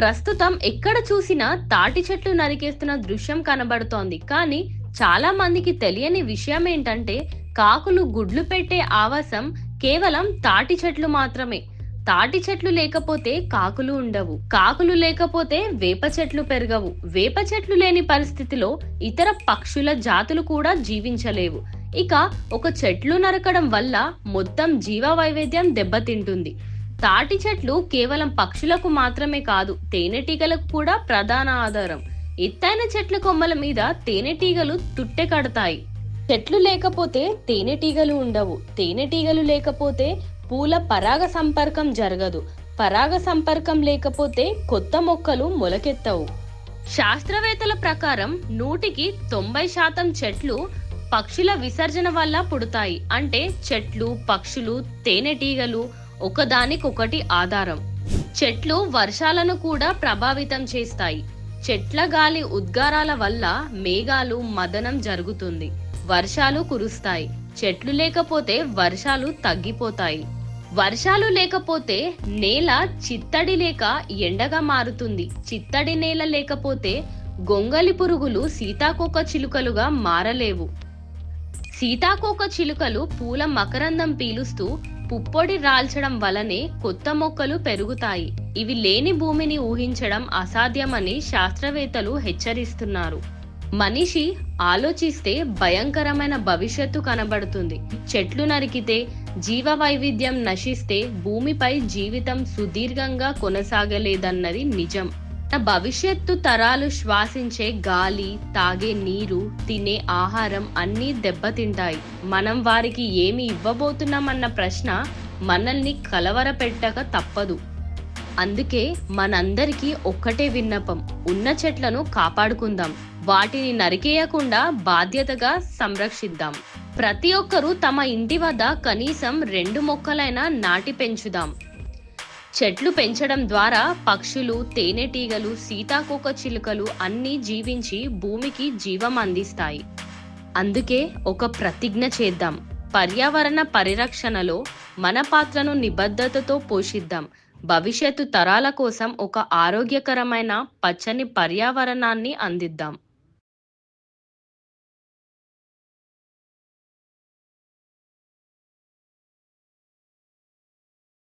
ప్రస్తుతం ఎక్కడ చూసినా తాటి చెట్లు నరికేస్తున్న దృశ్యం కనబడుతోంది. కానీ చాలా మందికి తెలియని విషయం ఏంటంటే కాకులు గుడ్లు పెట్టే ఆవాసం కేవలం తాటి చెట్లు మాత్రమే. తాటి చెట్లు లేకపోతే కాకులు ఉండవు. కాకులు లేకపోతే వేప చెట్లు పెరగవు. వేప చెట్లు లేని పరిస్థితిలో ఇతర పక్షుల జాతులు కూడా జీవించలేవు. ఇక ఒక చెట్లు నరకడం వల్ల మొత్తం జీవ వైవిధ్యం దెబ్బతింటుంది. తాటి చెట్లు కేవలం పక్షులకు మాత్రమే కాదు తేనెటీగలకు కూడా ప్రధాన ఆధారం. ఎత్తైన చెట్ల కొమ్మల మీద తేనెటీగలు తుట్టె కడతాయి. చెట్లు లేకపోతే తేనెటీగలు ఉండవు. తేనెటీగలు లేకపోతే పూల పరాగ సంపర్కం జరగదు. పరాగ సంపర్కం లేకపోతే కొత్త మొక్కలు మొలకెత్తవు. శాస్త్రవేత్తల ప్రకారం నూటికి తొంభై శాతం చెట్లు పక్షుల విసర్జన వల్ల పుడతాయి. అంటే చెట్లు పక్షులు తేనెటీగలు ఒకదానికొకటి ఆధారం. చెట్లు వర్షాలను కూడా ప్రభావితం చేస్తాయి. చెట్ల గాలి ఉద్గారాల వల్ల మేఘాలు మదనం జరుగుతుంది. వర్షాలు కురుస్తాయి. చెట్లు లేకపోతే వర్షాలు తగ్గిపోతాయి. వర్షాలు లేకపోతే నేల చిత్తడి లేక ఎండగా మారుతుంది. చిత్తడి నేల లేకపోతే గొంగలి పురుగులు సీతాకోక చిలుకలుగా మారలేవు. సీతాకోక చిలుకలు పూల మకరందం పీలుస్తూ పుప్పొడి రాల్చడం వలనే కొత్త మొక్కలు పెరుగుతాయి. ఇవి లేని భూమిని ఊహించడం అసాధ్యమని శాస్త్రవేత్తలు హెచ్చరిస్తున్నారు. మనిషి ఆలోచిస్తే భయంకరమైన భవిష్యత్తు కనబడుతుంది. చెట్లు నరికితే జీవ వైవిధ్యం నశిస్తే భూమిపై జీవితం సుదీర్ఘంగా కొనసాగలేదన్నది నిజం. భవిష్యత్తు తరాలు శ్వాసించే గాలి తాగే నీరు తినే ఆహారం అన్నీ దెబ్బతింటాయి. మనం వారికి ఏమి ఇవ్వబోతున్నామన్న ప్రశ్న మనల్ని కలవరపెట్టక తప్పదు. అందుకే మనందరికీ ఒక్కటే విన్నపం ఉన్న చెట్లను కాపాడుకుందాం. వాటిని నరికేయకుండా బాధ్యతగా సంరక్షిద్దాం. ప్రతి ఒక్కరూ తమ ఇంటి వద్ద కనీసం రెండు మొక్కలైనా నాటి పెంచుదాం. చెట్లు పెంచడం ద్వారా పక్షులు తేనెటీగలు సీతాకోక చిలుకలు అన్నీ జీవించి భూమికి జీవం అందిస్తాయి. అందుకే ఒక ప్రతిజ్ఞ చేద్దాం. పర్యావరణ పరిరక్షణలో మన పాత్రను నిబద్ధతతో పోషిద్దాం. భవిష్యత్తు తరాల కోసం ఒక ఆరోగ్యకరమైన పచ్చని పర్యావరణాన్ని అందిద్దాం.